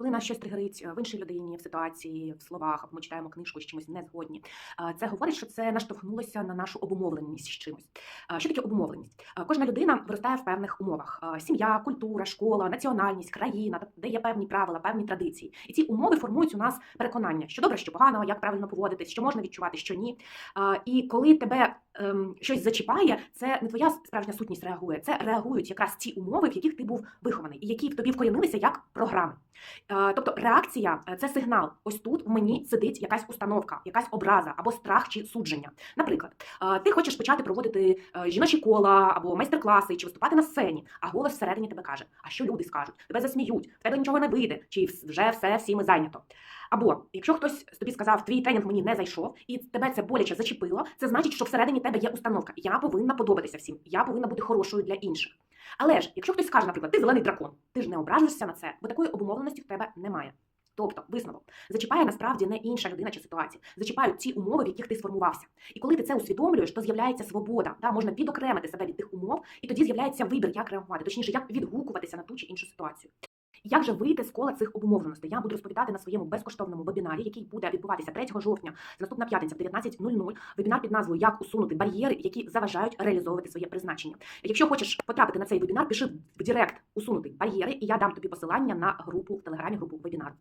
коли нас щось тригерить е, в іншій людині, в ситуації, в словах, або ми читаємо книжку з чимось не згодні, е, це говорить, що це наштовхнулося на нашу обумовленість з чимось. Е, Що таке обумовленість? Кожна людина виростає в певних умовах: сім'я, культура, школа, національність, країна, де є певні правила, певні традиції. І ці умови формують у нас переконання, що добре, що погано, як правильно поводитись, що можна відчувати, що ні. І коли тебе ем, щось зачіпає, це не твоя справжня сутність реагує. Це реагують якраз ті умови, в яких ти був вихований, і які в тобі вкорінилися як програми. Е, Тобто реакція е, це сигнал. Ось тут в мені сидить якась установка, якась образа або страх чи судження. Наприклад, е, ти хочеш почати проводити жіночі кола або майстер-класи чи виступати на сцені, а голос всередині тебе каже: А що люди скажуть? Тебе засміють, в тебе нічого не вийде, чи вже все всіми зайнято. Або якщо хтось тобі сказав, твій тренінг мені не зайшов, і тебе це боляче зачепило, це значить, що всередині тебе є установка. Я повинна подобатися всім, я повинна бути хорошою для інших. Але ж, якщо хтось скаже, наприклад, ти зелений дракон, ти ж не ображишся на це, бо такої обумовленості в тебе немає. Тобто, висновок зачіпає насправді не інша людина чи ситуація, зачіпають ті умови, в яких ти сформувався. І коли ти це усвідомлюєш, то з'являється свобода. Да? Можна відокремити себе від тих умов, і тоді з'являється вибір, як реагувати, точніше, як відгукуватися на ту чи іншу ситуацію. Як же вийти з кола цих обумовленостей? Я буду розповідати на своєму безкоштовному вебінарі, який буде відбуватися 3 жовтня, це наступна п'ятниця в 19.00. Вебінар під назвою Як усунути бар'єри, які заважають реалізовувати своє призначення. Якщо хочеш потрапити на цей вебінар, пиши в Директ усунути бар'єри, і я дам тобі посилання на групу в телеграмі, групу вебінару.